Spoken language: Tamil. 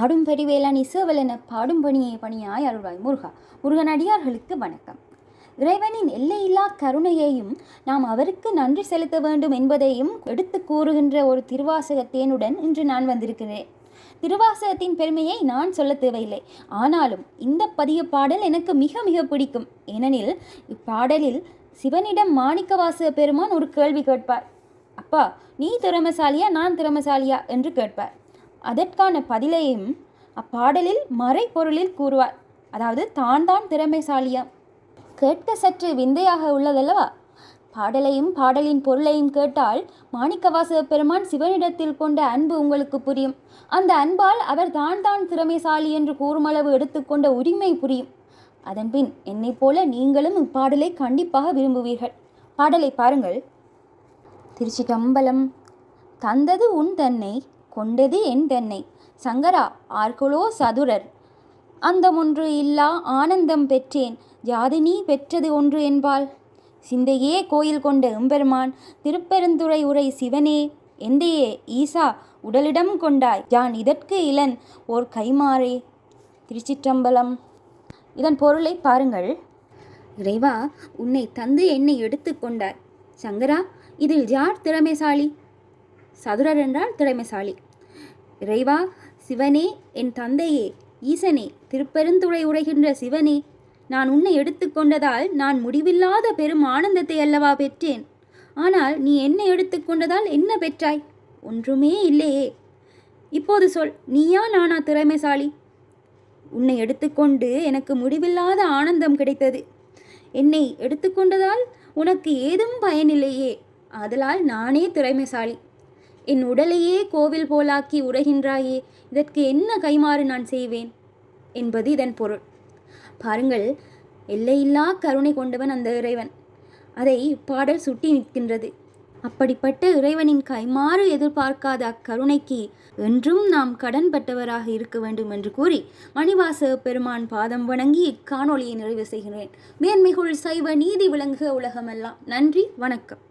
பாடும் பெரிவேலன் சேவலென பாடும் பணியை பணியாய் அருள்வாய் முருகா. முருகனடியார்களுக்கு வணக்கம். இறைவனின் எல்லையில்லா கருணையையும் நாம் அவருக்கு நன்றி செலுத்த வேண்டும் என்பதையும் எடுத்து கூறுகின்ற ஒரு திருவாசகத்தேனுடன் இன்று நான் வந்திருக்கிறேன். திருவாசகத்தின் பெருமையை நான் சொல்ல தேவையில்லை. ஆனாலும் இந்த பதிய பாடல் எனக்கு மிக மிக பிடிக்கும். ஏனெனில் இப்பாடலில் சிவனிடம் மாணிக்கவாசக பெருமான் ஒரு கேள்வி கேட்பார். அப்பா நீ திறமசாலியா நான் திறமசாலியா? என்று கேட்பார். அதற்கான பதிலையும் அப்பாடலில் மறைப்பொருளில் கூறுவார். அதாவது தான் தான் திறமைசாலியா? கேட்க சற்று விந்தையாக உள்ளதல்லவா? பாடலையும் பாடலின் பொருளையும் கேட்டால் மாணிக்கவாசக பெருமான் சிவனிடத்தில் கொண்ட அன்பு உங்களுக்கு புரியும். அந்த அன்பால் அவர் தான் தான் திறமைசாலி என்று கூறுமளவு எடுத்துக்கொண்ட உரிமை புரியும். அதன்பின் என்னைப் போல நீங்களும் இப்பாடலை கண்டிப்பாக விரும்புவீர்கள். பாடலை பாருங்கள். திருச்சி கம்பலம் தந்தது உன் தன்னை கொண்டது என் தன்னை சங்கரா ஆர்களோ சதுரர். அந்தமொன்று இல்லா ஆனந்தம் பெற்றேன். ஜாதினி பெற்றது ஒன்று என்பாள். சிந்தையே கோயில் கொண்ட எம்பெருமான் திருப்பெருந்துறை உரை சிவனே. எந்தையே ஈசா உடலிடம் கொண்டாய். யான் இதற்கு இளன்? ஓர் கைமாறே. திருச்சிற்றம்பலம். இதன் பொருளை பாருங்கள். இறைவா உன்னை தந்து என்னை எடுத்துக்கொண்டார் சங்கரா இதில் யார் திறமைசாலி? சதுரர் என்றால் திறமைசாலி. இறைவா சிவனே என் தந்தையே ஈசனே திருப்பெருந்துறை உரைகின்ற சிவனே நான் உன்னை எடுத்துக்கொண்டதால் நான் முடிவில்லாத பெரும் ஆனந்தத்தை அல்லவா பெற்றேன்? ஆனால் நீ என்னை எடுத்துக்கொண்டதால் என்ன பெற்றாய்? ஒன்றுமே இல்லையே. இப்போது சொல் நீயா நானா திறமைசாலி? உன்னை எடுத்துக்கொண்டு எனக்கு முடிவில்லாத ஆனந்தம் கிடைத்தது. என்னை எடுத்துக்கொண்டதால் உனக்கு ஏதும் பயனில்லையே. அதனால் நானே திறமைசாலி. என் உடலையே கோவில் போலாக்கி உரைகின்றாயே இதற்கு என்ன கைமாறு நான் செய்வேன்? என்பது இதன் பொருள். பாருங்கள் எல்லையில்லா கருணை கொண்டவன் அந்த இறைவன். அதை பாடல் சுட்டி நிற்கின்றது. அப்படிப்பட்ட இறைவனின் கைமாறு எதிர்பார்க்காத அக்கருணைக்கு என்றும் நாம் கடன்பட்டவராக இருக்க வேண்டும் என்று கூறி மணிவாச பெருமான் பாதம் வணங்கி இக்காணொலியை நிறைவு செய்கிறேன். மேன்மிகுள் சைவ நீதி விளங்குக உலகமெல்லாம். நன்றி வணக்கம்.